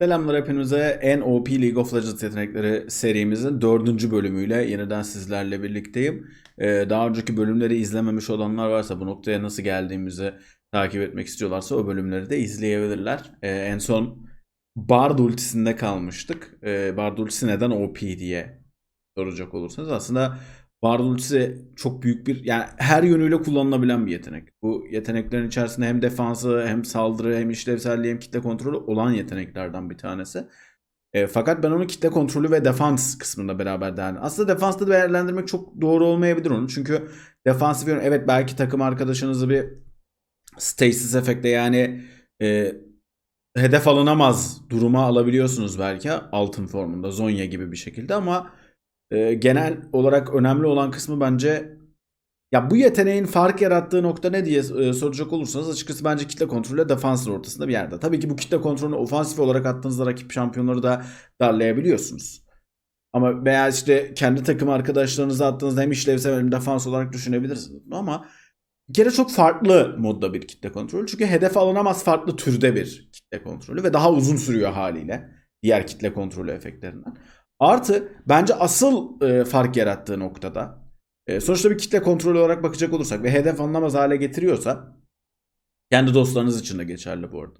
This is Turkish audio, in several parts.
Selamlar hepinize. En OP League of Legends yetenekleri serimizin dördüncü bölümüyle yeniden sizlerle birlikteyim. Ee, daha önceki bölümleri izlememiş olanlar varsa bu noktaya nasıl geldiğimizi takip etmek istiyorlarsa o bölümleri de izleyebilirler. Ee, en son Bard ultisinde kalmıştık. Ee, Bard ultisi neden OP diye soracak olursanız aslında Ultisi çok büyük bir yani her yönüyle kullanılabilen bir yetenek. Bu yeteneklerin içerisinde hem defansı hem saldırı hem işlevselliği hem kitle kontrolü olan yeteneklerden bir tanesi. E, fakat ben onu kitle kontrolü ve defans kısmında beraber değerlendirdim. Aslında defansta değerlendirmek çok doğru olmayabilir onun. Çünkü defansif yön evet belki takım arkadaşınızı bir stasis efekte yani e, hedef alınamaz duruma alabiliyorsunuz belki altın formunda Zonya gibi bir şekilde ama e, genel olarak önemli olan kısmı bence ya bu yeteneğin fark yarattığı nokta ne diye e, soracak olursanız açıkçası bence kitle kontrolü defansın ortasında bir yerde. Tabii ki bu kitle kontrolünü ofansif olarak attığınızda rakip şampiyonları da darlayabiliyorsunuz. Ama veya işte kendi takım arkadaşlarınızı attığınızda hem işlevsel hem defans olarak düşünebilirsiniz. Ama bir kere çok farklı modda bir kitle kontrolü. Çünkü hedef alınamaz farklı türde bir kitle kontrolü ve daha uzun sürüyor haliyle diğer kitle kontrolü efektlerinden. Artı bence asıl e, fark yarattığı noktada e, sonuçta bir kitle kontrolü olarak bakacak olursak ve hedef anlamaz hale getiriyorsa kendi dostlarınız için de geçerli bu arada.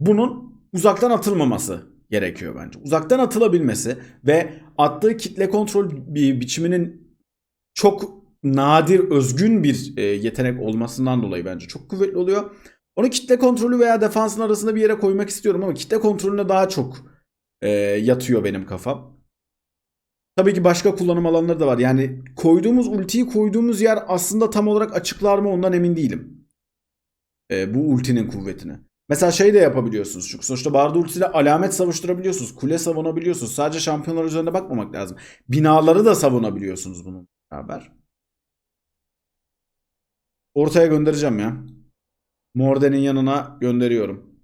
Bunun uzaktan atılmaması gerekiyor bence. Uzaktan atılabilmesi ve attığı kitle kontrol bi- biçiminin çok nadir, özgün bir e, yetenek olmasından dolayı bence çok kuvvetli oluyor. Onu kitle kontrolü veya defansın arasında bir yere koymak istiyorum ama kitle kontrolüne daha çok e, yatıyor benim kafam. Tabii ki başka kullanım alanları da var. Yani koyduğumuz ultiyi koyduğumuz yer aslında tam olarak açıklar mı ondan emin değilim. E, bu ultinin kuvvetini. Mesela şey de yapabiliyorsunuz. Çünkü sonuçta Barda ultiyle alamet savuşturabiliyorsunuz. Kule savunabiliyorsunuz. Sadece şampiyonlar üzerine bakmamak lazım. Binaları da savunabiliyorsunuz bunun beraber. Ortaya göndereceğim ya. Morden'in yanına gönderiyorum.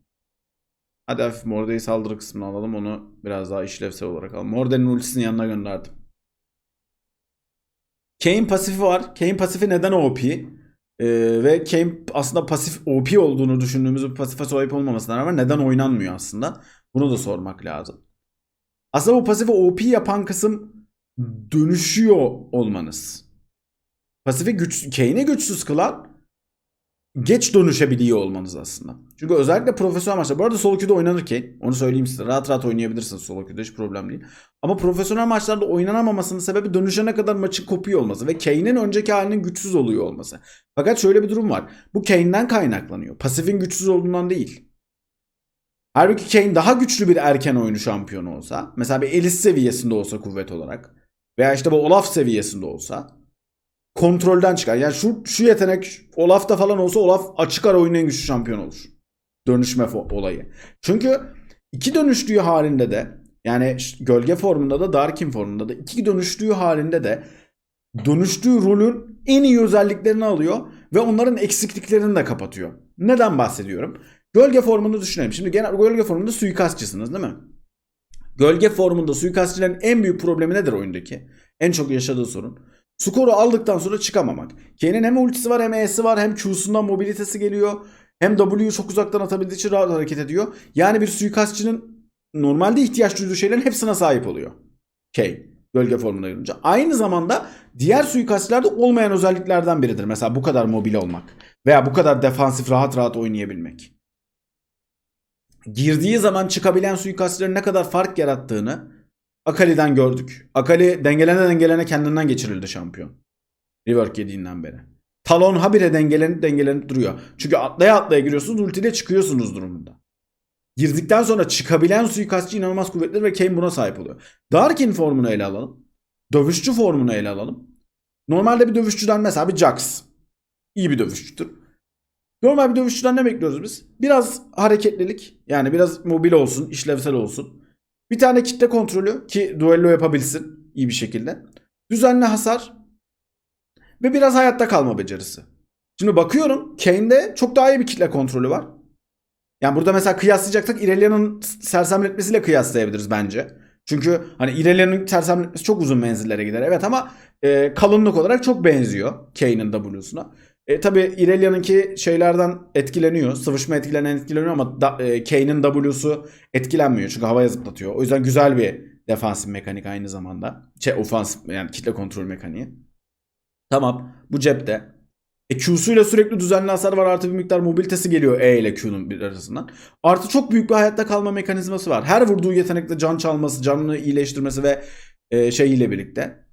Hadi hafif Morde'yi saldırı kısmına alalım. Onu biraz daha işlevsel olarak alalım. Morden'in ultisini yanına gönderdim. Kayn pasifi var. Kayn pasifi neden OP? Ee, ve Kayn aslında pasif OP olduğunu düşündüğümüz bir pasife sahip olmamasına rağmen neden oynanmıyor aslında? Bunu da sormak lazım. Aslında bu pasifi OP yapan kısım dönüşüyor olmanız. Pasifi güç, Kayn'i güçsüz kılan geç dönüşebiliyor olmanız aslında. Çünkü özellikle profesyonel maçta. Bu arada solo queue'da oynanırken onu söyleyeyim size. Rahat rahat oynayabilirsiniz solo queue'da hiç problem değil. Ama profesyonel maçlarda oynanamamasının sebebi dönüşene kadar maçın kopuyor olması ve Kane'in önceki halinin güçsüz oluyor olması. Fakat şöyle bir durum var. Bu Kane'den kaynaklanıyor. Pasifin güçsüz olduğundan değil. Halbuki Kane daha güçlü bir erken oyunu şampiyonu olsa, mesela bir Elis seviyesinde olsa kuvvet olarak veya işte bu Olaf seviyesinde olsa kontrolden çıkar. Yani şu şu yetenek Olaf'ta falan olsa Olaf açık ara oyunun en güçlü şampiyon olur. Dönüşme olayı. Çünkü iki dönüştüğü halinde de yani gölge formunda da Darkin formunda da iki dönüştüğü halinde de dönüştüğü rolün en iyi özelliklerini alıyor ve onların eksikliklerini de kapatıyor. Neden bahsediyorum? Gölge formunu düşünelim. Şimdi genel gölge formunda suikastçısınız değil mi? Gölge formunda suikastçilerin en büyük problemi nedir oyundaki? En çok yaşadığı sorun. Skoru aldıktan sonra çıkamamak. Kane'in hem ultisi var hem E'si var hem Q'sundan mobilitesi geliyor. Hem W'yu çok uzaktan atabildiği için rahat hareket ediyor. Yani bir suikastçının normalde ihtiyaç duyduğu şeylerin hepsine sahip oluyor. Kane gölge formuna girince. Aynı zamanda diğer suikastçilerde olmayan özelliklerden biridir. Mesela bu kadar mobil olmak veya bu kadar defansif rahat rahat oynayabilmek. Girdiği zaman çıkabilen suikastçilerin ne kadar fark yarattığını Akali'den gördük. Akali dengelene dengelene kendinden geçirildi şampiyon. Rework yediğinden beri. Talon habire dengelenip dengelenip duruyor. Çünkü atlaya atlaya giriyorsunuz ultiyle çıkıyorsunuz durumunda. Girdikten sonra çıkabilen suikastçı inanılmaz kuvvetli ve Kane buna sahip oluyor. Darkin formunu ele alalım. Dövüşçü formunu ele alalım. Normalde bir dövüşçüden mesela bir Jax. İyi bir dövüşçüdür. Normal bir dövüşçüden ne bekliyoruz biz? Biraz hareketlilik. Yani biraz mobil olsun, işlevsel olsun. Bir tane kitle kontrolü ki duello yapabilsin iyi bir şekilde. Düzenli hasar ve biraz hayatta kalma becerisi. Şimdi bakıyorum Kane'de çok daha iyi bir kitle kontrolü var. Yani burada mesela kıyaslayacaksak İrelia'nın sersemletmesiyle kıyaslayabiliriz bence. Çünkü hani İrelia'nın sersemletmesi çok uzun menzillere gider. Evet ama e, kalınlık olarak çok benziyor Kane'in W'suna. E, tabi Irelia'nınki şeylerden etkileniyor. Sıvışma etkilenen etkileniyor ama da, e, Kane'in W'su etkilenmiyor. Çünkü havaya zıplatıyor. O yüzden güzel bir defansif mekanik aynı zamanda. Şey, ofansif yani kitle kontrol mekaniği. Tamam. Bu cepte. E Q'suyla sürekli düzenli hasar var. Artı bir miktar mobilitesi geliyor E ile Q'nun bir arasından. Artı çok büyük bir hayatta kalma mekanizması var. Her vurduğu yetenekle can çalması, canını iyileştirmesi ve e, şey ile birlikte.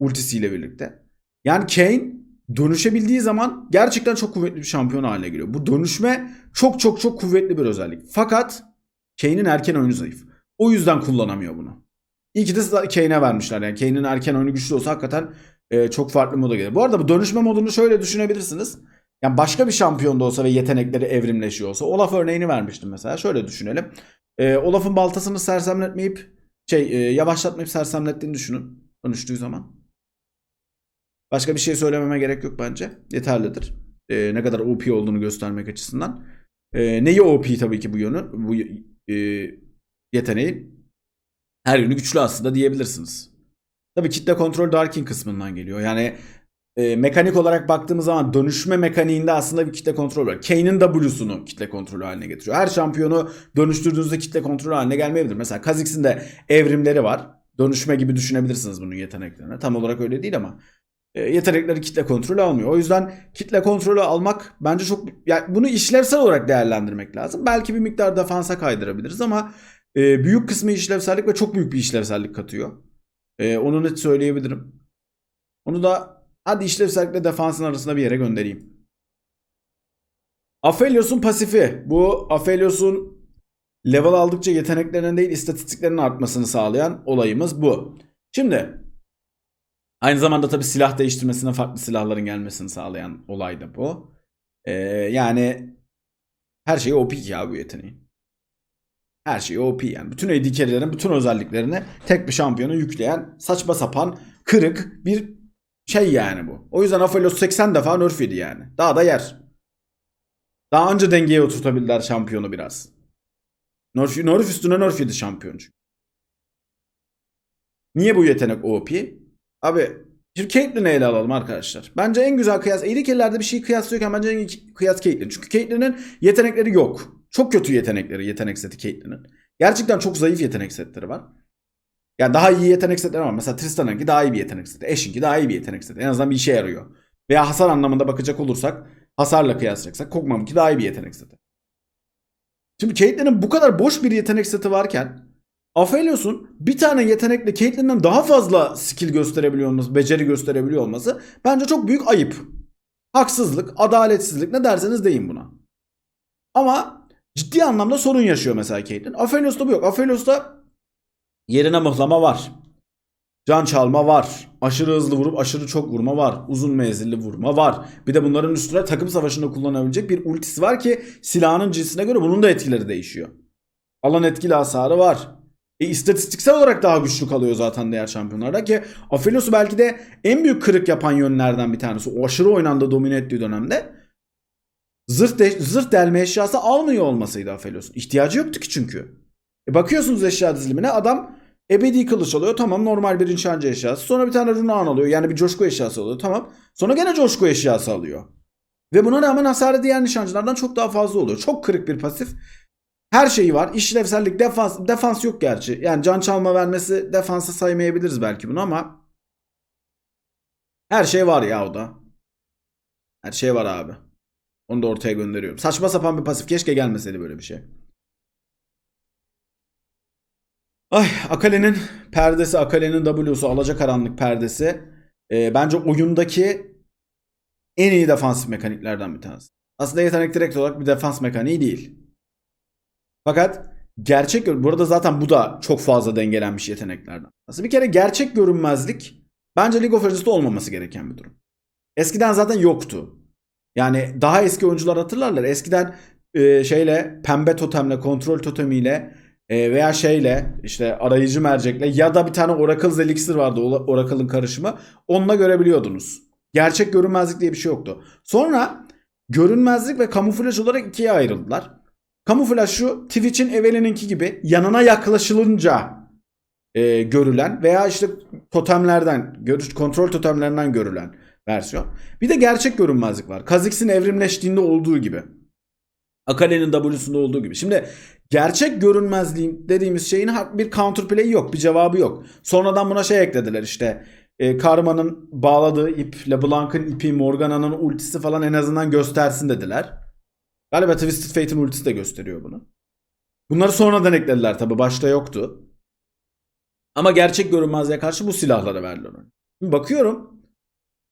Ultisiyle birlikte. Yani Kane dönüşebildiği zaman gerçekten çok kuvvetli bir şampiyon haline geliyor. Bu dönüşme çok çok çok kuvvetli bir özellik. Fakat Kane'in erken oyunu zayıf. O yüzden kullanamıyor bunu. İyi ki de Kane'e vermişler. Yani Kane'in erken oyunu güçlü olsa hakikaten e, çok farklı moda gelir. Bu arada bu dönüşme modunu şöyle düşünebilirsiniz. Yani başka bir şampiyon da olsa ve yetenekleri evrimleşiyor olsa. Olaf örneğini vermiştim mesela. Şöyle düşünelim. E, Olaf'ın baltasını sersemletmeyip şey e, yavaşlatmayıp sersemlettiğini düşünün. Dönüştüğü zaman. Başka bir şey söylememe gerek yok bence. Yeterlidir. E, ne kadar OP olduğunu göstermek açısından. E, neyi OP tabii ki bu yönü? Bu e, yeteneği her yönü güçlü aslında diyebilirsiniz. Tabii kitle kontrol Darkin kısmından geliyor. Yani e, mekanik olarak baktığımız zaman dönüşme mekaniğinde aslında bir kitle kontrol var. Kane'in W'sunu kitle kontrolü haline getiriyor. Her şampiyonu dönüştürdüğünüzde kitle kontrolü haline gelmeyebilir. Mesela Kha'Zix'in de evrimleri var. Dönüşme gibi düşünebilirsiniz bunun yeteneklerini. Tam olarak öyle değil ama yetenekleri kitle kontrolü almıyor. O yüzden kitle kontrolü almak bence çok yani bunu işlevsel olarak değerlendirmek lazım. Belki bir miktar defansa kaydırabiliriz ama e, büyük kısmı işlevsellik ve çok büyük bir işlevsellik katıyor. E, onu net söyleyebilirim. Onu da hadi işlevsellikle defansın arasında bir yere göndereyim. Aphelios'un pasifi. Bu Aphelios'un level aldıkça yeteneklerinin değil istatistiklerinin artmasını sağlayan olayımız bu. Şimdi aynı zamanda tabi silah değiştirmesine farklı silahların gelmesini sağlayan olay da bu. Ee, yani her şey OP ya bu yeteneği. Her şey OP yani. Bütün AD carry'lerin bütün özelliklerini tek bir şampiyona yükleyen saçma sapan kırık bir şey yani bu. O yüzden Aphelios 80 defa nerf yedi yani. Daha da yer. Daha önce dengeye oturtabildiler şampiyonu biraz. Nerf, nerf üstüne nerf yedi şampiyon. Niye bu yetenek OP? Abi şimdi Caitlyn'i ele alalım arkadaşlar. Bence en güzel kıyas. Eğri bir şey kıyaslıyorken bence en iyi kıyas Caitlyn. Çünkü Caitlyn'in yetenekleri yok. Çok kötü yetenekleri, yetenek seti Caitlyn'in. Gerçekten çok zayıf yetenek setleri var. Yani daha iyi yetenek setleri var. Mesela Tristan'ınki daha iyi bir yetenek seti. Ashe'inki daha iyi bir yetenek seti. En azından bir işe yarıyor. Veya hasar anlamında bakacak olursak hasarla kıyaslayacaksak Kog'Maw'ınki daha iyi bir yetenek seti. Şimdi Caitlyn'in bu kadar boş bir yetenek seti varken Aphelios'un bir tane yetenekle Caitlyn'den daha fazla skill gösterebiliyor olması, beceri gösterebiliyor olması bence çok büyük ayıp. Haksızlık, adaletsizlik ne derseniz deyin buna. Ama ciddi anlamda sorun yaşıyor mesela Caitlyn. Aphelios'ta bu yok. Aphelios'ta yerine mıhlama var. Can çalma var. Aşırı hızlı vurup aşırı çok vurma var. Uzun menzilli vurma var. Bir de bunların üstüne takım savaşında kullanabilecek bir ultisi var ki silahının cinsine göre bunun da etkileri değişiyor. Alan etkili hasarı var. E, istatistiksel olarak daha güçlü kalıyor zaten diğer şampiyonlarda ki Aphelios'u belki de en büyük kırık yapan yönlerden bir tanesi. O aşırı oynanda domine ettiği dönemde zırh, de, zırh delme eşyası almıyor olmasıydı Aphelios'un. İhtiyacı yoktu ki çünkü. E, bakıyorsunuz eşya dizilimine adam ebedi kılıç alıyor. Tamam normal bir nişancı eşyası. Sonra bir tane runan alıyor. Yani bir coşku eşyası alıyor. Tamam. Sonra gene coşku eşyası alıyor. Ve buna rağmen hasarı diğer nişancılardan çok daha fazla oluyor. Çok kırık bir pasif. Her şeyi var. İşlevsellik, defans, defans yok gerçi. Yani can çalma vermesi defansa saymayabiliriz belki bunu ama her şey var ya o da. Her şey var abi. Onu da ortaya gönderiyorum. Saçma sapan bir pasif. Keşke gelmeseydi böyle bir şey. Ay Akale'nin perdesi, Akale'nin W'su, alacakaranlık perdesi. E, bence oyundaki en iyi defansif mekaniklerden bir tanesi. Aslında yetenek direkt olarak bir defans mekaniği değil. Fakat gerçek burada zaten bu da çok fazla dengelenmiş yeteneklerden. Aslında bir kere gerçek görünmezlik bence League of Legends'da olmaması gereken bir durum. Eskiden zaten yoktu. Yani daha eski oyuncular hatırlarlar. Eskiden e, şeyle pembe totemle, kontrol totemiyle e, veya şeyle işte arayıcı mercekle ya da bir tane Oracle Elixir vardı Oracle'ın karışımı. Onunla görebiliyordunuz. Gerçek görünmezlik diye bir şey yoktu. Sonra görünmezlik ve kamuflaj olarak ikiye ayrıldılar. Kamuflaj şu Twitch'in evvelininki gibi yanına yaklaşılınca e, görülen veya işte totemlerden, görüş kontrol totemlerinden görülen versiyon. Bir de gerçek görünmezlik var. Kha'Zix'in evrimleştiğinde olduğu gibi. Akane'nin W'sunda olduğu gibi. Şimdi gerçek görünmezliğin dediğimiz şeyin bir counterplay yok. Bir cevabı yok. Sonradan buna şey eklediler işte. E, Karma'nın bağladığı ip, LeBlanc'ın ipi, Morgana'nın ultisi falan en azından göstersin dediler. Galiba Twisted Fate'in ultisi de gösteriyor bunu. Bunları sonradan eklediler tabi. Başta yoktu. Ama gerçek görünmezliğe karşı bu silahlara verdiler. Şimdi bakıyorum.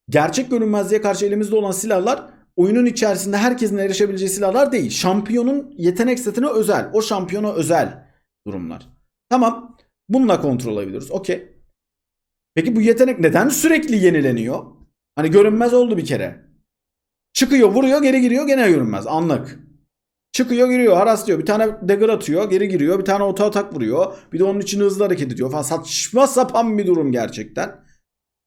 Gerçek görünmezliğe karşı elimizde olan silahlar oyunun içerisinde herkesin erişebileceği silahlar değil. Şampiyonun yetenek setine özel. O şampiyona özel durumlar. Tamam. Bununla kontrol edebiliyoruz. Okey. Peki bu yetenek neden sürekli yenileniyor? Hani görünmez oldu bir kere. Çıkıyor, vuruyor, geri giriyor, gene görünmez. Anlık. Çıkıyor, giriyor, haraslıyor. Bir tane dagger atıyor, geri giriyor. Bir tane auto atak vuruyor. Bir de onun için hızlı hareket ediyor falan. Saçma sapan bir durum gerçekten.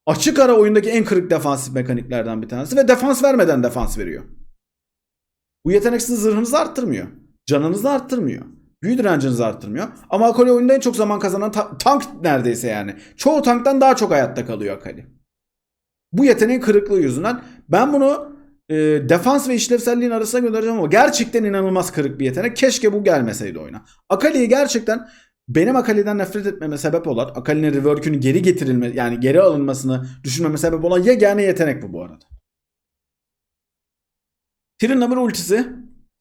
Açık ara oyundaki en kırık defansif mekaniklerden bir tanesi ve defans vermeden defans veriyor. Bu yetenek sizin zırhınızı arttırmıyor. Canınızı arttırmıyor. Büyü direncinizi arttırmıyor. Ama Akali oyunda en çok zaman kazanan ta- tank neredeyse yani. Çoğu tanktan daha çok hayatta kalıyor Akali. Bu yeteneğin kırıklığı yüzünden ben bunu e, defans ve işlevselliğin arasına göndereceğim ama gerçekten inanılmaz kırık bir yetenek. Keşke bu gelmeseydi oyuna. Akali'yi gerçekten benim Akali'den nefret etmeme sebep olan, Akali'nin rework'ünü geri getirilme yani geri alınmasını düşünmeme sebep olan yegane yetenek bu bu arada. Trindamer ultisi.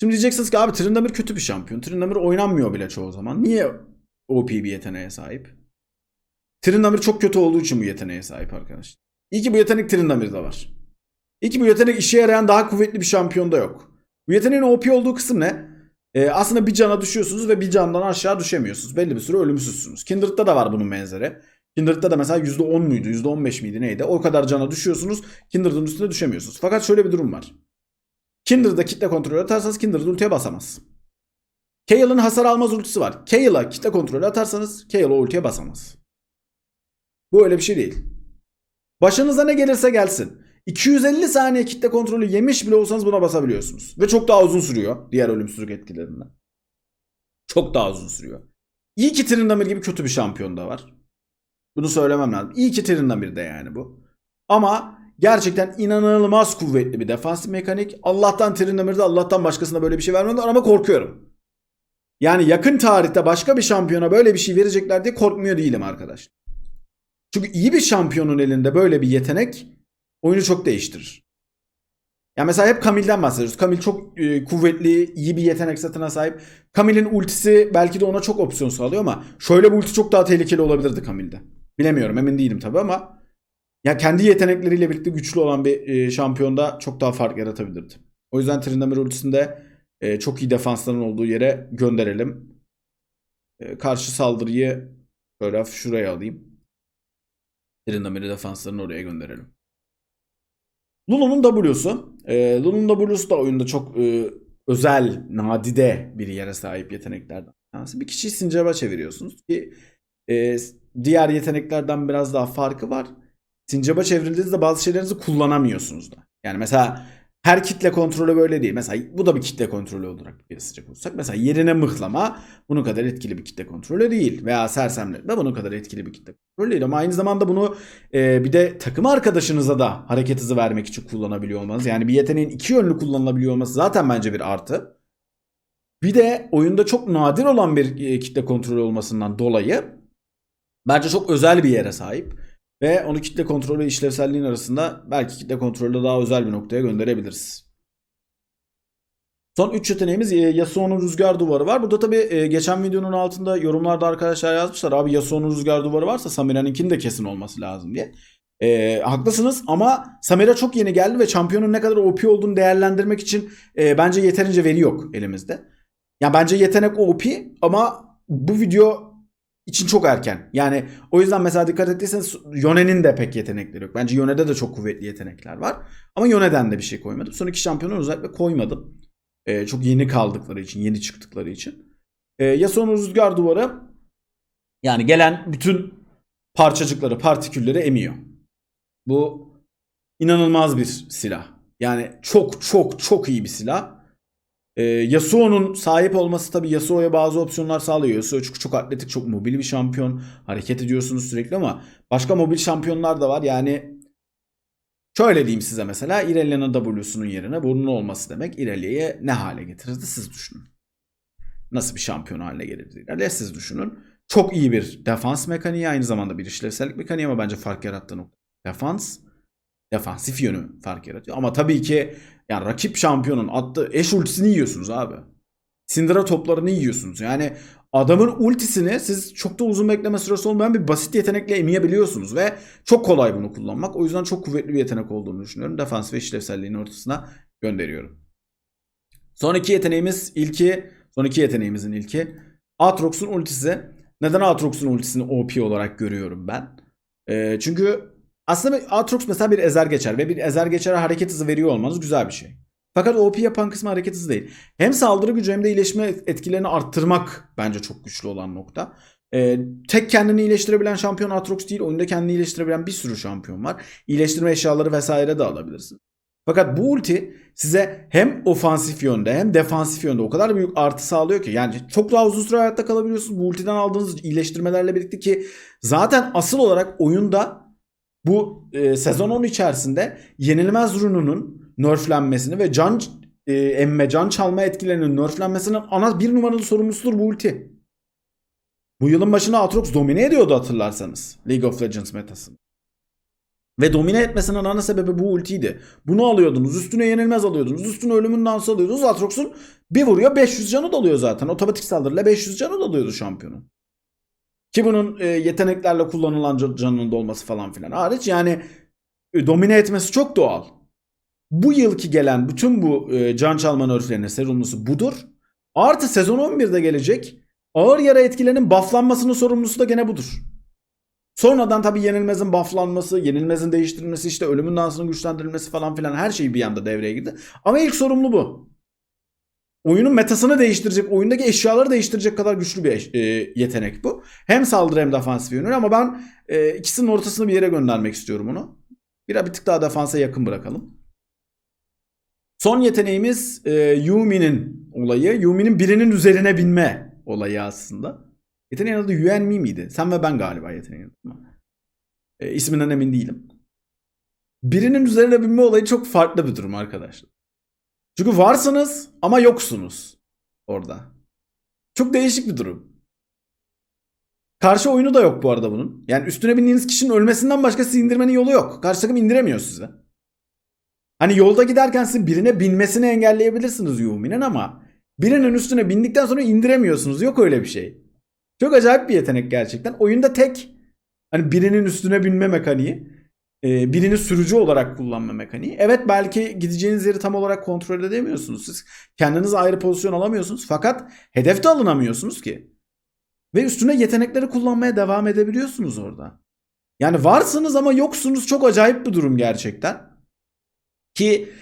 Şimdi diyeceksiniz ki abi Trindamer kötü bir şampiyon. Trindamer oynanmıyor bile çoğu zaman. Niye OP bir yeteneğe sahip? Trindamer çok kötü olduğu için bu yeteneğe sahip arkadaşlar. İyi ki bu yetenek Trindamer'da var. İyi ki bu yetenek işe yarayan daha kuvvetli bir şampiyonda yok. Bu yeteneğin OP olduğu kısım ne? Ee, aslında bir cana düşüyorsunuz ve bir candan aşağı düşemiyorsunuz. Belli bir süre ölümsüzsünüz. Kindred'da da var bunun benzeri. Kindred'da da mesela %10 muydu, %15 miydi neydi? O kadar cana düşüyorsunuz. Kindred'ın üstüne düşemiyorsunuz. Fakat şöyle bir durum var. Kindred'da kitle kontrolü atarsanız Kindred ultiye basamaz. Kale'ın hasar almaz ultisi var. Kale'a kitle kontrolü atarsanız Kale o ultiye basamaz. Bu öyle bir şey değil. Başınıza ne gelirse gelsin. 250 saniye kitle kontrolü yemiş bile olsanız buna basabiliyorsunuz. Ve çok daha uzun sürüyor diğer ölümsüzlük etkilerinden. Çok daha uzun sürüyor. İyi ki Tryndamere gibi kötü bir şampiyon da var. Bunu söylemem lazım. İyi ki Tryndamere de yani bu. Ama gerçekten inanılmaz kuvvetli bir defansif mekanik. Allah'tan Tryndamere'de Allah'tan başkasına böyle bir şey vermiyorlar ama korkuyorum. Yani yakın tarihte başka bir şampiyona böyle bir şey verecekler diye korkmuyor değilim arkadaş. Çünkü iyi bir şampiyonun elinde böyle bir yetenek oyunu çok değiştirir. Ya mesela hep Camille'den bahsediyoruz. Camille çok e, kuvvetli, iyi bir yetenek setine sahip. Camille'in ultisi belki de ona çok opsiyon sağlıyor ama şöyle bir ulti çok daha tehlikeli olabilirdi Camille'de. Bilemiyorum, emin değilim tabii ama ya kendi yetenekleriyle birlikte güçlü olan bir e, şampiyonda çok daha fark yaratabilirdi. O yüzden Tryndamere ultisinde e, çok iyi defansların olduğu yere gönderelim. E, karşı saldırıyı böyle şuraya alayım. Tryndamere'i defanslarını oraya gönderelim. Lulu'nun W'su. E, Lulu'nun W'su da oyunda çok e, özel, nadide bir yere sahip yeteneklerden. bir Bir kişiyi sincaba çeviriyorsunuz ki e, diğer yeteneklerden biraz daha farkı var. Sincaba çevrildiğinizde bazı şeylerinizi kullanamıyorsunuz da. Yani mesela her kitle kontrolü böyle değil. Mesela bu da bir kitle kontrolü olarak piyasalayacak olursak. Mesela yerine mıhlama bunun kadar etkili bir kitle kontrolü değil. Veya sersemletme bunun kadar etkili bir kitle kontrolü değil. Ama aynı zamanda bunu e, bir de takım arkadaşınıza da hareket hızı vermek için kullanabiliyor olmanız. Yani bir yeteneğin iki yönlü kullanılabiliyor olması zaten bence bir artı. Bir de oyunda çok nadir olan bir e, kitle kontrolü olmasından dolayı bence çok özel bir yere sahip. Ve onu kitle kontrolü işlevselliğin arasında belki kitle kontrolü daha özel bir noktaya gönderebiliriz. Son 3 yeteneğimiz e, Yasuo'nun rüzgar duvarı var. Burada tabi e, geçen videonun altında yorumlarda arkadaşlar yazmışlar. Abi Yasuo'nun rüzgar duvarı varsa Samira'nınkinin de kesin olması lazım diye. E, haklısınız ama Samira çok yeni geldi ve şampiyonun ne kadar OP olduğunu değerlendirmek için e, bence yeterince veri yok elimizde. Ya yani bence yetenek OP ama bu video için çok erken. Yani o yüzden mesela dikkat ettiyseniz Yone'nin de pek yetenekleri yok. Bence Yone'de de çok kuvvetli yetenekler var. Ama Yone'den de bir şey koymadım. Son iki şampiyonu özellikle koymadım. Ee, çok yeni kaldıkları için, yeni çıktıkları için. Ee, Yasuo'nun rüzgar duvarı yani gelen bütün parçacıkları, partikülleri emiyor. Bu inanılmaz bir silah. Yani çok çok çok iyi bir silah. E, Yasuo'nun sahip olması tabii Yasuo'ya bazı opsiyonlar sağlıyor. Yasuo çünkü çok atletik, çok mobil bir şampiyon. Hareket ediyorsunuz sürekli ama başka mobil şampiyonlar da var. Yani Şöyle diyeyim size mesela Irelia'nın W'sunun yerine bunun olması demek Irelia'yı ne hale getirirdi siz düşünün. Nasıl bir şampiyon haline gelirdi Irelia siz düşünün. Çok iyi bir defans mekaniği aynı zamanda bir işlevsellik mekaniği ama bence fark yarattığı nokta defans. Defansif yönü fark yaratıyor. Ama tabii ki yani rakip şampiyonun attığı eş ultisini yiyorsunuz abi. Syndra toplarını yiyorsunuz. Yani adamın ultisini siz çok da uzun bekleme süresi olmayan bir basit yetenekle emeyebiliyorsunuz ve çok kolay bunu kullanmak. O yüzden çok kuvvetli bir yetenek olduğunu düşünüyorum. Defans ve işlevselliğin ortasına gönderiyorum. Son iki yeteneğimiz ilki, son iki yeteneğimizin ilki Aatrox'un ultisi. Neden Aatrox'un ultisini OP olarak görüyorum ben? Ee, çünkü aslında Aatrox mesela bir ezer geçer ve bir ezer geçere hareket hızı veriyor olmanız güzel bir şey. Fakat OP yapan kısmı hareket hızı değil. Hem saldırı gücü hem de iyileşme etkilerini arttırmak bence çok güçlü olan nokta. Ee, tek kendini iyileştirebilen şampiyon Aatrox değil. Oyunda kendini iyileştirebilen bir sürü şampiyon var. İyileştirme eşyaları vesaire de alabilirsin. Fakat bu ulti size hem ofansif yönde hem defansif yönde o kadar büyük artı sağlıyor ki yani çok daha uzun süre hayatta kalabiliyorsunuz. Bu ultiden aldığınız iyileştirmelerle birlikte ki zaten asıl olarak oyunda bu e, sezon 10 içerisinde yenilmez rununun nerflenmesini ve can e, emme can çalma etkilerinin nerflenmesinin ana bir numaralı sorumlusudur bu ulti. Bu yılın başında Aatrox domine ediyordu hatırlarsanız League of Legends metasını. Ve domine etmesinin ana sebebi bu ultiydi. Bunu alıyordunuz. Üstüne yenilmez alıyordunuz. Üstüne ölümün dansı alıyordunuz. Aatrox'un bir vuruyor 500 canı doluyor zaten. Otomatik saldırıyla 500 canı doluyordu şampiyonun. Ki bunun e, yeteneklerle kullanılan can- canının dolması falan filan hariç yani e, domine etmesi çok doğal. Bu yılki gelen bütün bu e, can çalma nerflerinin sorumlusu budur. Artı sezon 11'de gelecek ağır yara etkilerinin bufflanmasının sorumlusu da gene budur. Sonradan tabii yenilmezin bufflanması, yenilmezin değiştirilmesi, işte ölümün dansının güçlendirilmesi falan filan her şey bir anda devreye girdi. Ama ilk sorumlu bu. Oyunun metasını değiştirecek, oyundaki eşyaları değiştirecek kadar güçlü bir eş- e, yetenek bu. Hem saldırı hem defansif yönü ama ben e, ikisinin ortasını bir yere göndermek istiyorum onu. Bir, bir tık daha defansa yakın bırakalım. Son yeteneğimiz e, Yumi'nin olayı. Yumi'nin birinin üzerine binme olayı aslında. Yeteneğin adı Yuan Mi miydi? Sen ve ben galiba yeteneğin adı. E, isminden emin değilim. Birinin üzerine binme olayı çok farklı bir durum arkadaşlar. Çünkü varsınız ama yoksunuz orada. Çok değişik bir durum. Karşı oyunu da yok bu arada bunun. Yani üstüne bindiğiniz kişinin ölmesinden başka sizi indirmenin yolu yok. Karşı takım indiremiyor sizi. Hani yolda giderken siz birine binmesini engelleyebilirsiniz Yumi'nin ama birinin üstüne bindikten sonra indiremiyorsunuz. Yok öyle bir şey. Çok acayip bir yetenek gerçekten. Oyunda tek hani birinin üstüne binme mekaniği. E, Birini sürücü olarak kullanma mekaniği. Evet belki gideceğiniz yeri tam olarak kontrol edemiyorsunuz. Siz kendiniz ayrı pozisyon alamıyorsunuz. Fakat hedef de alınamıyorsunuz ki. Ve üstüne yetenekleri kullanmaya devam edebiliyorsunuz orada. Yani varsınız ama yoksunuz çok acayip bir durum gerçekten. Ki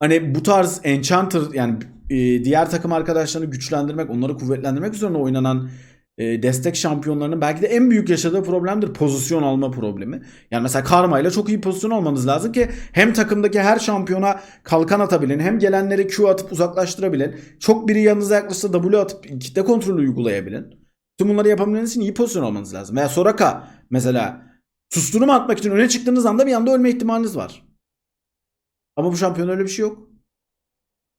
hani bu tarz Enchanter yani e, diğer takım arkadaşlarını güçlendirmek, onları kuvvetlendirmek üzerine oynanan e, destek şampiyonlarının belki de en büyük yaşadığı problemdir pozisyon alma problemi. Yani mesela Karma ile çok iyi pozisyon almanız lazım ki hem takımdaki her şampiyona kalkan atabilin hem gelenleri Q atıp uzaklaştırabilin. Çok biri yanınıza yaklaşsa W atıp kitle kontrolü uygulayabilin. Tüm bunları yapabilmeniz için iyi pozisyon almanız lazım. Veya Soraka mesela susturma atmak için öne çıktığınız anda bir anda ölme ihtimaliniz var. Ama bu şampiyon öyle bir şey yok.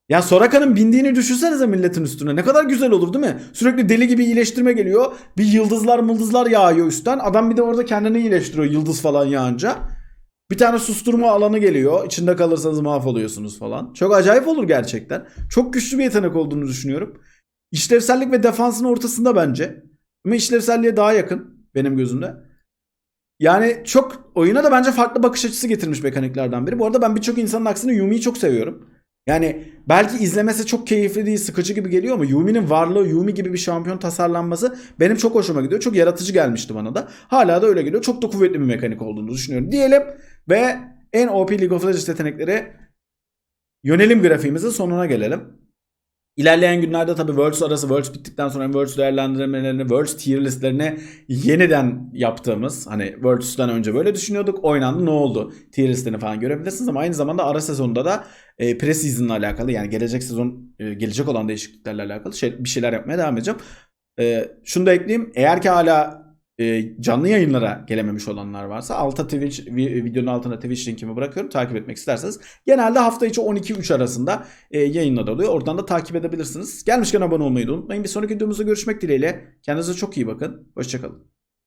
Ya Soraka'nın bindiğini düşünsenize milletin üstüne. Ne kadar güzel olur değil mi? Sürekli deli gibi iyileştirme geliyor. Bir yıldızlar mıldızlar yağıyor üstten. Adam bir de orada kendini iyileştiriyor yıldız falan yağınca. Bir tane susturma alanı geliyor. İçinde kalırsanız mahvoluyorsunuz falan. Çok acayip olur gerçekten. Çok güçlü bir yetenek olduğunu düşünüyorum. İşlevsellik ve defansın ortasında bence. Ama işlevselliğe daha yakın benim gözümde. Yani çok oyuna da bence farklı bakış açısı getirmiş mekaniklerden biri. Bu arada ben birçok insanın aksine Yumi'yi çok seviyorum. Yani belki izlemesi çok keyifli değil, sıkıcı gibi geliyor ama Yumi'nin varlığı, Yumi gibi bir şampiyon tasarlanması benim çok hoşuma gidiyor. Çok yaratıcı gelmişti bana da. Hala da öyle geliyor. Çok da kuvvetli bir mekanik olduğunu düşünüyorum. Diyelim ve en OP League of Legends yetenekleri yönelim grafiğimizin sonuna gelelim. İlerleyen günlerde tabii Worlds arası Worlds bittikten sonra Worlds değerlendirmelerini, Worlds tier listlerini yeniden yaptığımız hani Worlds'tan önce böyle düşünüyorduk. Oynandı ne oldu? Tier listlerini falan görebilirsiniz ama aynı zamanda ara sezonda da e, preseason'la alakalı yani gelecek sezon e, gelecek olan değişikliklerle alakalı şey, bir şeyler yapmaya devam edeceğim. E, şunu da ekleyeyim. Eğer ki hala e, canlı yayınlara gelememiş olanlar varsa alta Twitch vi- videonun altına Twitch linkimi bırakıyorum takip etmek isterseniz. Genelde hafta içi 12-3 arasında e, yayınlar oluyor. Oradan da takip edebilirsiniz. Gelmişken abone olmayı da unutmayın. Bir sonraki videomuzda görüşmek dileğiyle. Kendinize çok iyi bakın. Hoşçakalın.